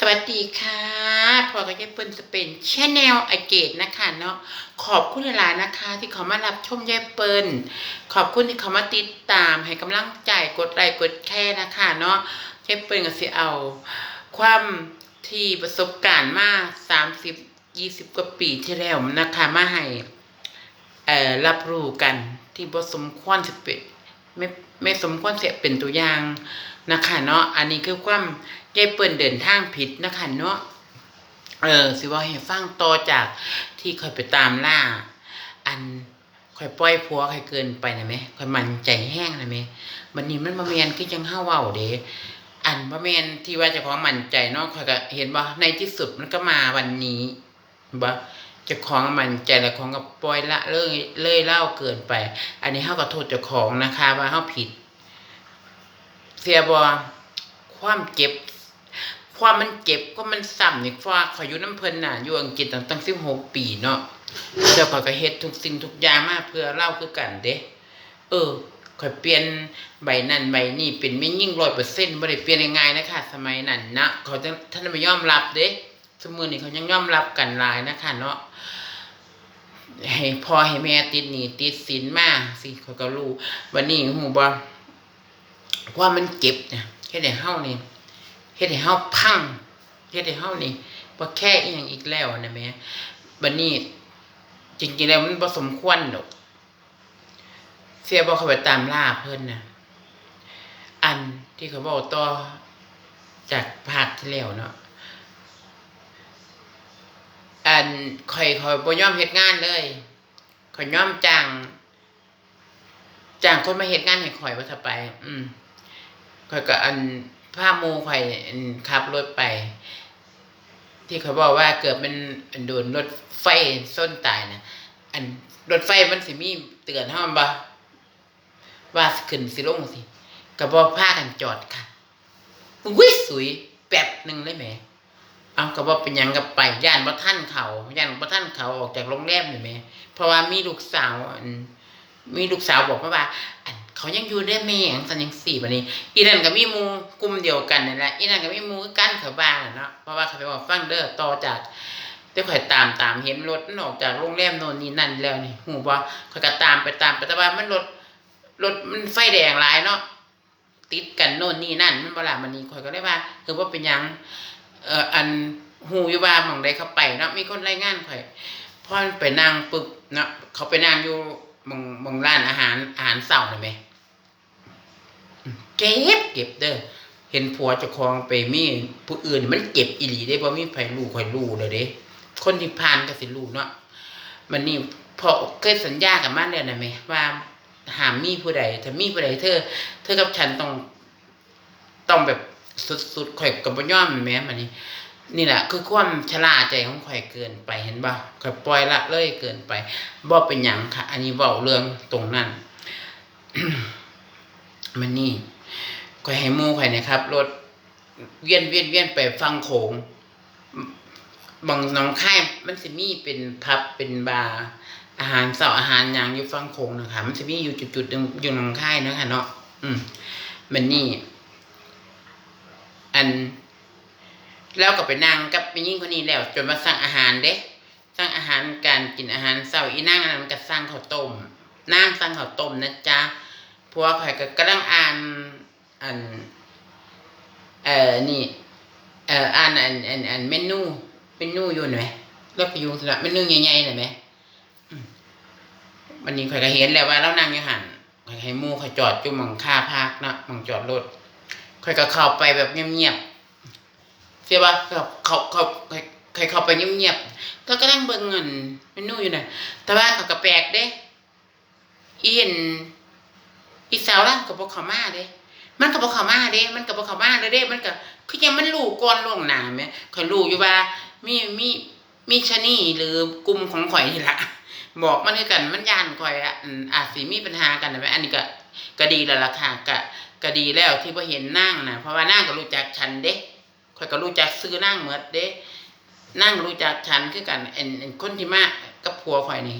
สวัสดีค่ะพอกับยายเปิ้ลจะเป็นชแนลไอเกตนะคะเนาะขอบคุณหลายนะคะ ที่เขามารับชมยายเปิ้ลขอบคุณที่เขามาติดตามให้กำลังใจกดไลค์กดแชร์นะคะเนาะยายเปิ้ลก็สิเอา ความที่ประสบการณ์มาสามสิบยี่สิบกว่าปีที่แล้วนะคะมาให้รับรู้กันที่บสมควรสเปนไม่ ไม่สมควรเสียเป็นตัวอย่างนะคะเนาะอันนี้คือความยายเปิ้นเดินทางผิดนะคะเนาะเออสิว่าให้ฟังต่อจากที่คอยไปตามล่า อันคอยปล่อยผัวคอยเกินไปนะแม่คอยมันใจแห้งนะแม่บัดนี้มันบ่แม่นคือจังเฮาเว้าเด้อันบ่แม่นที่ว่าจ้าของมันใจเนาะคอยก็เห็นบ่ในที่สุดมันก็มาวันนี้บ่ เจ้าของมันใจแล้วของก็ปล่อยละเลยเลยเล่าเกินไป อันนี้เฮาก็โทษเจ้าของนะคะ ว่าเฮาผิด เสียบ่ความเจ็บ ความมันเจ็บก็มันซ้ำนี่ฟ้าขอยอยู่น้ำเพลินน่ะอยู่อังกฤษตั้งตั้ง16ปีเนาะแล้วข้อยก็เฮ็ดทุกสิ่งทุกอย่างมาเพื่อเล่าคือกันเด้เออข่อยเปลี่ยนใบนั้นใบนี้เป็นไม่ยิ่ง100%บ่ได้เปลี่ยนง่ายๆนะคะสมัยนั้นนะเขาจะท่านไม่ยอมรับเด้ สมือนี้เขายังยอมรับกันหลายนะคะเนาะให้พ่อให้แม่ติดหนีติดสินมาสิเขาก็รู้วันนี้ฮู้บ่ว่ามันเก็บเนี่ยแค่ได้เฮานี่เฮ็ดให้เฮาพังเฮ็ดให้เฮานี่บ่แค่อีหยังอีกแล้วนะแม่บัดนี้ จริงๆแล้วมันบ่สมควรดอกเสียบ่เข้าไปตามล่าเพิ่นน่ะอันที่เขาบอกต่อจากภาคที่แล้วเนาะ อันข่อยข่อยบ่ยอมเฮ็ดงานเลยข่อยยอมจ้างจ้างคนมาเฮ็ดงานให้ข่อยว่าถ้าไป อืมข่อยก็อันผ้าโมข่อยขับรถไป ที่เขาบอกว่าเกิดมันโดนรถไฟส้นตายนะอันรถไฟมันสิมีเตือนห้ามบ่ว่าขึ้นสิลงสิก็บ่พากันจอดค่ะอุ้ยสวยแป๊บหนึ่งเลยแหม เอาก็บ่เป็นหยังกับไปย่านบ่ท่านเขาย่านบ่ท่านเขาออกจากโรงแรมนี่แหมเพราะว่ามีลูกสาวอันมีลูกสาวบอกมาว่า อันเขายังอยู่ได้แม่อังสันยังสี่บันนี้ อีนั่นก็มีมูกลุ่มเดียวกันนั่แหละอีนั่นก็มีมูคือกันเขาบ้านน่ะเนาะเพราะว่าเขาไปบอกฟังเด้อต่อจากเดี๋ยวข่อยตามตามเห็นรถมันออกจากโรงแรมโน่นนี่นั่นแล้วนี่หูบ่ข่อยก็ตามไปตามไปแต่ว่ามันรถรถมันไฟแดงหลายเนาะติดกันโน่นนี่นั่นมันบ่ล่ะมันนี่ข่อยก็เลยว่าคือว่าเป็นหยัง เอออันหูอยู่ว่าหม่องใดเขาไปเนาะมีคนรายงานข่อยพอไปนั่งปึ๊บเนาะเขาไปนั่งอยู่มองมองร้านอาหารอาหารเช้าน่ะแหมเก็บเก็บเด้อเห็นผัวเจ้าของไปมีผู้อื่นมันเก็บอีหลีได้บ่มีไผรู้ข่อยรู้เลยเด้คนที่ผ่านก็สิรู้เนาะมันนี่พอเคยสัญญากับมันแล้วนะแม่ว่าห้ามมีผู้ใดถ้ามีผู้ใดเธอ เธอกับฉันต้องต้องแบบ สุดๆข่อยก็บ่อมแม่มันนี่นี่แหละคือความชราใจของข่อยเกินไปเห็นบ่ข่อยปล่อยละเลยเกินไปบ่เป็นหยังค่ะ อันนี้เว้าเรื่องตรงนั้นมันนี่ข่อยให้มูข่อยนะครับรถเวียนเวียนเวียนไปฟังโขงบางหน้องค่ายมันสิมีเป็นพับเป็นบาร์อาหารเสาอาหารหยังอยู่ฟังโขงนะคะมันสิมีอยู่จุดๆหนึงอยู่หน้องค่ายนะคะเนาะอืมมันนี่ อันแล้วก็ไปนั่งกับไปยิ่งคนนี้แล้ว จนมาสั่งอาหารเด้สั่งอาหารการกินอาหารเสาอีนั่งอันนั้นมันก็สั่งข้าวต้มนั่งสั่งข้าวต้มนะจ๊ะพวกข่อยก็กำลังอ่านอันเอ่อนี่เอ่ออ่านอันอันอันเมนูเมนูอยู่หน่อยแล้วก็อยู่สำหรับเมนูใหญ่ๆหน่อยไหมมวันนี้ข่อยก็เห็นแล้วว่าเรานั่งอยู่หันข่อยให้มู่ข่อยจอดอยู่หม่องค่าพักเนาะม่องจอดรถ ข่อยก็เข้าไปแบบเงียบๆเสียว่าเขาเขาเขาข่อยเข้าไปเงียบๆก็กำลังเบิ่งเงินเมนูอยู่น่ะแต่ว่าเขาก็แปลกเด้อีเห็นอีสาวล่ะกับบ่เขามาเด้มันก็บ่เขามาเด้มันก็บ่เขามาเลยเด้ มันก็คือยังมันรู้ก่อนล่วงหน้าแหมข่รู้อยู่ว่ามีมีมีชะนีหรือกลุ่มของข่อยนี่ล่ะบอกมันคือกันมันยานข่อยอะอาจสิมีปัญหากันนะแหมอันนี้ก็ก็ดีแล้วล่ะค่ะก็ ก็ดีแล้วที่บ่เห็นนางนะเพราะว่านางก็รู้จักฉันเด้ข่อยก็รู้จักซื้อนางเหมดเด้นางรู้จักฉันคือกันอันอันคนที่มากับผัวข่อยนี่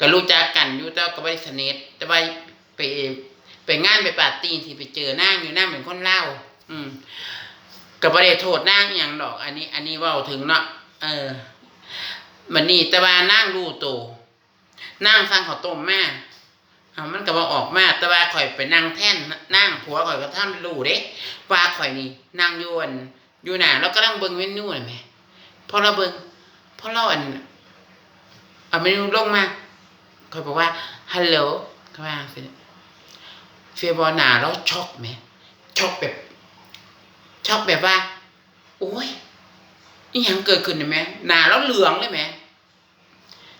ก็รู้จักกันอยู่แต่ก็บ่ได้สนิทแต่ว่าไปไปงานไปปาร์ตี้ที่ไปเจอนางอยู่นางเป็นคนเล่า อืมก็บ่ได้โทษนางอย่างดอก อันนี้ อันนี้ว้าถึงเนาะเออมันนี่แต่ว่านางรู้โตวนางสั่งข้าต้มมา เอามันก็บ่ออกมาแต่ว่าข่อยไปนั่งแท่นนั่งผัวข่อยก็ทำรู้เด้ว่าข่อยนี่นั่งยู่อันอยู่หนาแล้วก็นั่งเบิ่งเมนูน่ะแหม่พอเราเบิ่งพอเราอันเอาเมนูลงมาข่อยบอกว่าฮัลโหลเขาว่างเฟียบอหนาแล้วช็อกแหมช็อกแบบช็อกแบบว่าโอ้ยนี่ยังเกิดขึ้นเลยไหมหนาแล้วเหลืองเลยไหม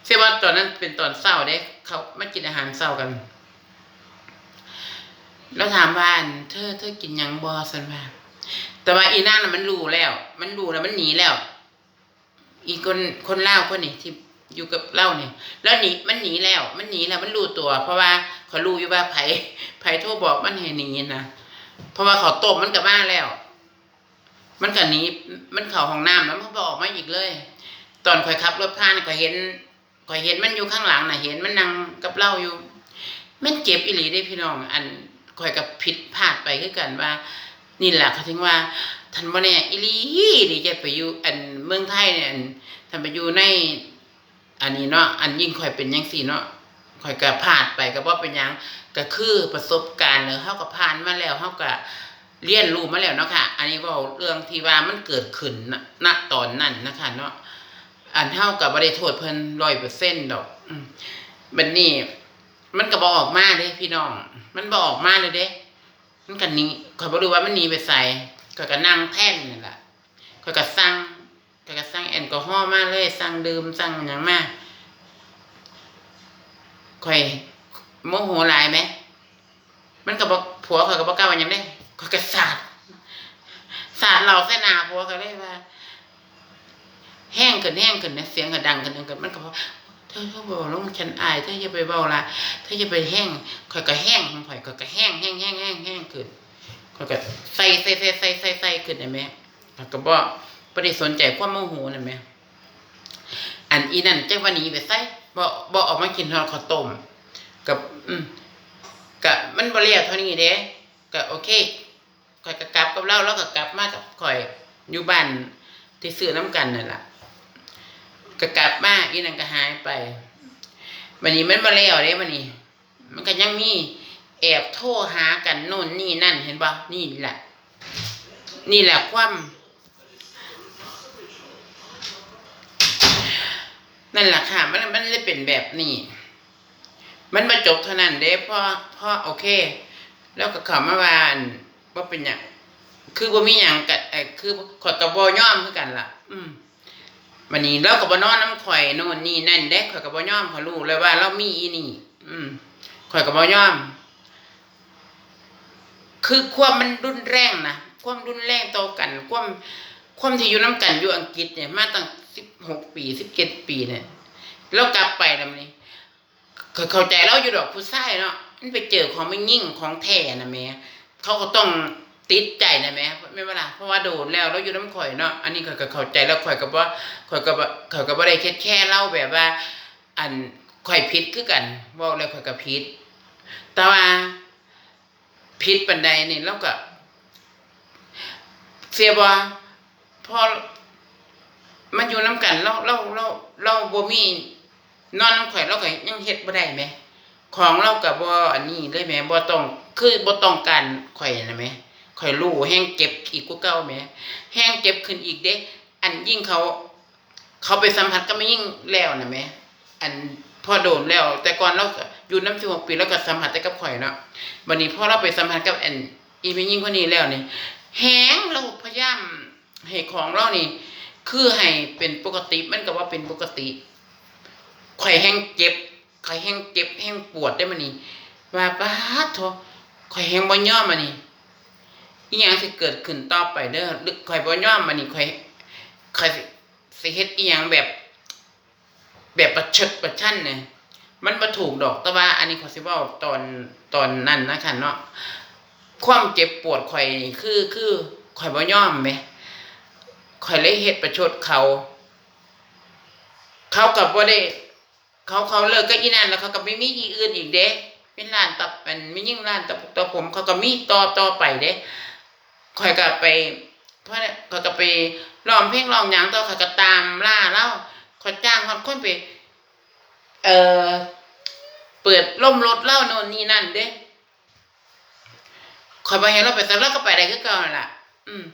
เชื่อว่าตอนนั้นเป็นตอนเศร้าเด้ เขามากินอาหารเศร้ากัน แล้วถามว่านเธอเธอกินยังบอสันว่าแต่ว่าอีนั่นน่ะมันรู้แล้ว มันรู้แล้วมันหนีแล้ว อีคนคนเล่าคนนี้ที่อยู่กับเล่าเนี่ย แล้วหนีมันหนีแล้ว มันหนีแล้วมันรู้ตัว เพราะว่าเขารู้อยู่ว่าไผไผโทรบอกมันให้หนีนะเพราะว่าเขาตบมันกับมาแล้ว มันก็หนีมันเข่าห้องน้ำแล้วมันก็ออกมาอีกเลย ตอนข่อยขับรถผ่านข่อยเห็น ข่อยเห็นมันอยู่ข้างหลังนะเห็นมันนั่งกับเราอยู่มันเจ็บอีหลีได้พี่น้อง อันข่อยกับผิดพลาดไปคือกันว่า นี่แหละเขาถึงว่าทันบ่แน่อีหลีนี่จะไปอยู่อันเมืองไทยเนี่ยอันทันไปอยู่ใน อันนี้เนาะอันยิ่งข่อยเป็นจังซี่เนาะข่อยก็พลาดไปก็บ่เป็นยังก็คือประสบการณ์เลยเฮาก็ผ่านมาแล้วเฮาก็เรียนรู้มาแล้วเนาะค่ะ อันนี้ว่าเรื่องที่ว่ามันเกิดขึ้นณตอนนั้นนะคะเนาะ อันเท่ากับบ่ได้โทษเพิ่นร้อยเปอร์เซ็นต์ดอกบัดนี้ มันก็บ่ออกมาเด้พี่น้อง มันบ่ออกมาเลยเด้ มันก็หนีข้อยบ่รู้ว่ามันหนีไปไสข้อยก็นั่งแท่นนี่แหละข้อยก็สั่งข้อยก็สั่งแอลกอฮอล์มาเลย สั่งดื่มสั่งหยังมาข่อยโมโหลายไหม มันก็บอกผัวเขาก็บอกกล้าว่าหยังได้เขาก็สาดสาดเราใส่หนาผัวเขาเลยว่า แห้งขึ้นแห้งขึ้นนะเสียงก็ดังขึ้นดังขึ้นมันก็บอกเธอเธอบอกลงฉันอายเธออย่าไปเบาละเธออย่าไปแห้งข่อยก็แห้งข่อยก็แห้งแห้งแห้งแห้งแห้งขึ้นข่อยก็ใส่ใส่ใส่ใส่ใส่ใส่ขึ้นได้ไหมข่อยก็บอกไม่ได้สนใจความโมโหนั่นไหมอันอีนั่นเจ้าวันนี้ไปใส่บอกบอกออกมากินทอดข้าวต้มกับอืมก็มันบ่เรียกเท่านี้เด้ก็โอเคข่อยก็กลับกับเราแล้วก็กลับมากับข่อยอยู่บ้านที่ซื้อน้ำกันนั่นแหละ ก็กลับมาอีนั่นก็หายไปวันนี้มันบ่แล้วเด้วันนี้ มันก็ยังมีแอบโทรหากันโน่นนี่นั่นเห็นบ่นี่แหละ นี่แหละความ นั่นแหละค่ะ มันมันเลยเป็นแบบนี้ มันมาจบเท่านั้นเด้พ่อพ่อโอเค แล้วก็เขามาว่านว่าเป็นหยังคือบ่มีหยังกัเออคือขอยกับบ่ยอมคือกันล่ะ อืม วันนี้เราก็บ่นอนน้ำข่อยโน่นนี่นั่นเด้ข่อยก็บ่ยอมเขารู้เลยว่า เรามีอีนี่ อืมข่อยก็บ่ยอม คือความมันรุนแรงนะความรุนแรงต่อกัน ความความที่อยู่น้ำกันอยู่อังกฤษเนี่ย มาตั้ง16ปี17ปีเนี่ยแล้วกลับไปแล้วนี่เขาเข้าใจเราอยู่ดอกผู้ชายเนาะมันไปเจอของไม่ยิ่งของแท้นะแม่เขาก็ต้อง ติดใจนะแม่ไม่เวลาเพราะว่าโดนแล้วเราอยู่น้ำข่อยเนาะอันนี้ข่อยก็เข้าใจแล้วข่อยก็บ่ข่อยก็บ่ข่อยก็บ่ได้แค่แค่เล่าแบบว่า อันข่อยผิดคือกันบอกแล้วข่อยก็ผิดแต่ว่าผิดปานใดนี่เราก็เสียบ่พอมันอยู่น้ำกันเราเราเราเราบ่มีนอนน้ำข่อยเราก็ยังเฮ็ดบ่ได้แหมของเราก็บ่อันนี้เลยแหมบ่ต้องคือบ่ต้องการข่อยนะแหม ข่อยรู้แฮงเก็บอีกกว่าเก่าแหมแฮงเก็บขึ้นอีกเด้ อันยิ่งเขา เขาไปสัมผัสก็ไม่ยิ่งแล้วนะแหมอันพอโดนแล้ว แต่ก่อนเราอยู่น้ำสิบหกปีแล้วก็สัมผัสแต่กับข่อยเนาะวันนี้พอเราไปสัมผัสกับอันอีไม่ยิ่งคนนี้แล้วนี่แฮงเราพยายามให้ของเรานี่ คือให้เป็นปกติมันก็ว่าเป็นปกติข่อยแห้งเจ็บข่อยแห้งเจ็บแห้งปวดได้มานี่ว่าป้าดโถข่อยแห้งบ่ยอมมานี่ อีหยังสิเกิดขึ้นต่อไปเด้อหรือข่อยบ่ยอมมานี่ข่อยข่อยสิเฮ็ดอีหยังแบบ แบบประชดประชันเนี่ยมันบ่ถูกดอกแต่ว่า อันนี้ขอสิเว้าตอนตอนนั้นนะคะเนาะความเจ็บปวดข่อยคือคือข่อยบ่ยอมแหมข่อยเลยเฮ็ดประชดเขา เขากับว่าได้ เขาเขาเลิกก็อีนั่นแล้วเขาก็ไม่มีอีอื่นอีกเด้เป็นร้านตับเป็นไม่ยิ่งร้านตับตับผม เขาก็มีต่อต่อไปเด้ คอยกับไปเพราะเนี่ยเขาก็ไปร้องเพลงร้องหยังต่อเขาก็ตามล่าเล่าเขาจ้างคนคนไป เอ่อเปิดล่มรถเล่าโน่นนี่นั่นเด้คอยไปเห็นเราไปแต่เราก็ไปได้คือเก่านั่นล่ะ อืม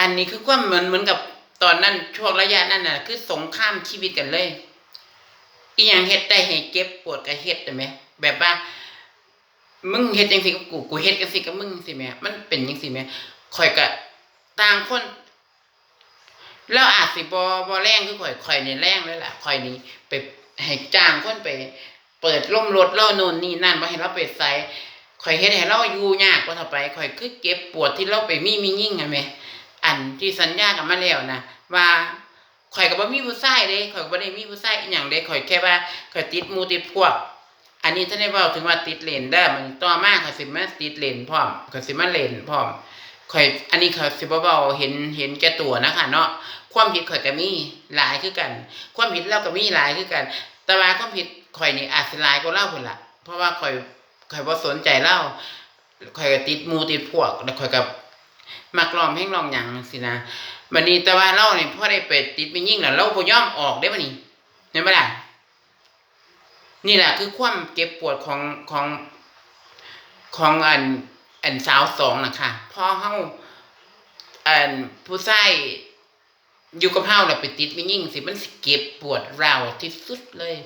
อันนี้คือความเหมือนเหมือนกับตอนนั้นช่วงระยะนั้นน่ะ คือสงครามชีวิตกันเลย อีหยังเฮ็ดได้ให้เจ็บปวดก็เฮ็ดได้ไหมแบบว่ามึงเฮ็ดจังซี่กับกูกูเฮ็ดจังซี่กับมึงสิแม่มันเป็นจังซี่แม่ ข่อยก็ต่างคนแล้วอาจสิบ่บ่แรงคือข่อยข่อยในแรงเลยล่ะข่อยนี่ไปให้จ้างคนไป เปิดล่มรถเล่าโน่นนี่นั่นบ่ให้เราไปใส่ข่อยเฮ็ดให้เราอยู่ยากกว่าเท่าไปข่อยคือเก็บปวดที่เราไปมีมียิ่งอะแหม่อันที่สัญญากันมาแล้วนะว่าข่อยก็บ่มีผู้ชายเด้ข่อยก็บ่ได้มีผู้ชายอีหยังเด้ข่อยแค่ว่าข่อยติดมูติดพวก อันนี้ท่านได้เว้าถึงว่าติดเลนได้มันต่อมาข่อยสิมาติดเลนพร้อมข่อยสิมาเลนพร้อม ข่อยอันนี้ข่อยสิบ่เว้าเห็นเห็นแก่ตัวนะคะเนาะความผิดข่อยก็มีหลายคือกัน ความผิดเราก็มีหลายคือกัน แต่ว่าความผิดข่อยนี่อาจสิหลายกว่าเล่าพุ่นละเพราะว่าข่อยข่อยบ่สนใจเล่าข่อยก็ติดมูติดพวกแล้วข่อยก็มักร้องเพลงร้องหยังสินะบัดนี้แต่ว่าเล่านี่พอได้ไปติดไปยิ่งแล้วเราบ่ยอมออกได้บัดนี้เห็นบ่ล่ะนี่แหละคือความเก็บปวดของของของอัน อันสาวสองนะคะพอเฮาอันผู้ชายอยู่กับเฮาแล้วไปติดไม่ยิ่งสิมันสิเก็บปวดเราวที่สุดเลย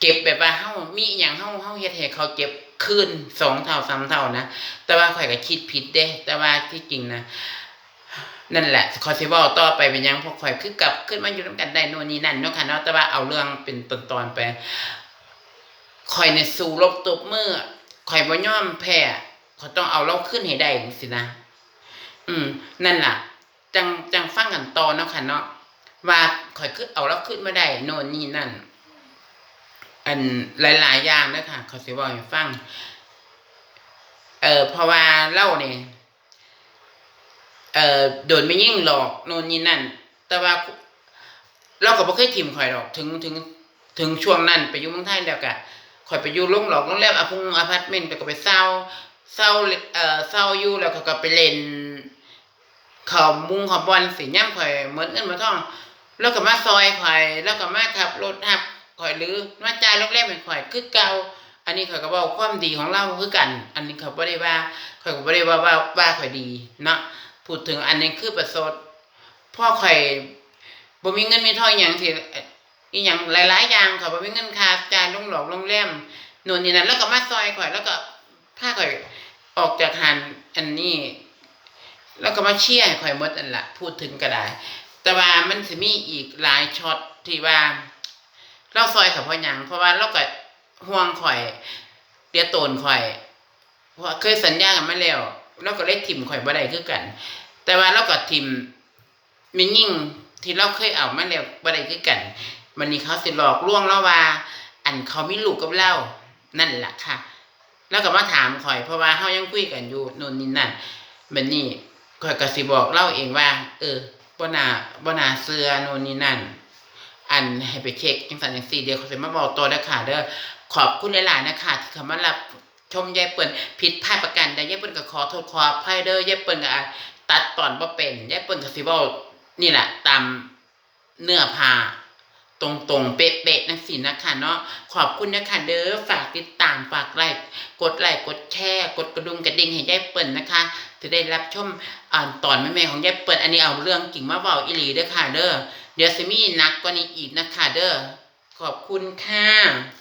เก็บแบบว่าเฮามีอย่างเฮาเฮาเฮ็ดให้เขาเก็บคืนสองเท่าสามเท่านะแต่ว่าข่อยก็คิดผิดเด้ แต่ว่าที่จริงนะนั่นแหละขอสิเว้าต่อไปเป็นยังพอข่อยคือกลับขึ้นมาอยู่นํกันได้โน่นนี่นั่นเนาะค่ะเนาะแต่ว่าเอาเรื่องเป็นตอนๆไปข่อยในสู้รบตบมือข่อยบ่ยอมแพ้ ข่อต้องเอาเราขึ้นให้ได้จังซี่นะอืม นั่นล่ะ จังจังฟังกันต่อเนาะค่ะเนาะว่าข่อยคือเอาเราขึ้นมาได้โน่นนี่นั่น อันหลาย ๆ อย่างเด้อค่ะขอยสิเว้าให้ฟัง เออเพราะว่าเล่านี่ยเอ่อโดนไม่ยิ่งหลอกโน่นนี่นั่น แต่ว่าเราก็บ่เคยถิ่มข่อยหรอก ถึงถึงถึงช่วงนั้นไปอยู่เมืองไทยแล้วก็ข่อยไปอยู่โรงหลอกโรงแรมอพงอพาร์ตเมนต์ไปก็ไปเศร้า เศร้าเอ่อเศร้าอยู่แล้วเขาก็ไปเล่นเขามุงเขาบอลสิย่ำข่อยเหมือนเงินเมือนทอง แล้วก็มาซอยข่อยแล้วก็มาขับรถหับข่อยหรือมาจ่ายโรงแรมให้ข่อยคือเก่าอันนี้ข่อยก็เว้าความดีของเราคือกัน อันนี้เขาบ่ได้ว่าข่อยก็บ่ได้ว่าว่าว่าข่อยดีเนาะพูดถึงอันนี้คือประสดพ่อข่อยบ่มีเงินมีทองอย่างที่อีหยังหลาย ๆ อย่างค่ะบ่มีเงินค่าจ่ายโรงหลอกโรงแรมโน่นนี่นั่นแล้วก็มาซอยข่อยแล้วก็พาข่อย ออกจากหันอันนี้ แล้วก็มาเชียร์ให้ข่อยมดอันละพูดถึงก็ได้แต่ว่ามันสิมีอีกหลายช็อตที่ว่าเราซอยเขาพราะหยังเพราะว่าเราก็ห่วงข่อยเดียโตนข่อยเพราะเคยสัญญากันมาแล้วเราก็เลยถิ่มข่อยบ่ได้คือกัน แต่ว่าเราก็ถิ่มมิยิ่งที่เราเคยเอามาแล้วบ่ได้คือกันวันนี้เขาสิหลอกลวงเราว่า อันเขามีลูกกับเรานั่นแหละค่ะ แล้วก็มาถามข่อยเพราะว่าเฮายังคุยกันอยู่โน่นนี่นั่นบัดนี้ข่อยก็สิบอกเล่าเองว่า เออบ่น่าบ่น่าเชื่อน่นนี่นั่น อันให้ไปเช็คจังซั่นจังซี่เดี๋ยวเขาสิมาบอกต่อเด้อค่ะเด้อขอบคุณหลายๆนะคะที่เข้ามารับชมยายเปิ้นผิดพลาดประการใดยายเปิ้นก็ขอโทษขออภัยเด้อยายเปิ้นก็ตัดตอนบ่เป็นยายเปิ้นก็สิเว้านี่แหละตามเนื้อผ้า ตรงๆ เป๊ะๆนะสินะคะเนาะขอบคุณนะคะเด้อฝากติดตามฝากไลค์กดไลค์กดแชร์ กดกระดุมกระดิ่งให้ยายเปิ่นนะคะจะได้รับชมอ่านตอนแม่ๆของยายเปิ่นอันนี้เอาเรื่องกิ่งมาเว้าอีหลีเด้อค่ะเด้อเดี๋ยวสิมีหนักกว่านี้อีกนะคะเด้อขอบคุณค่ะ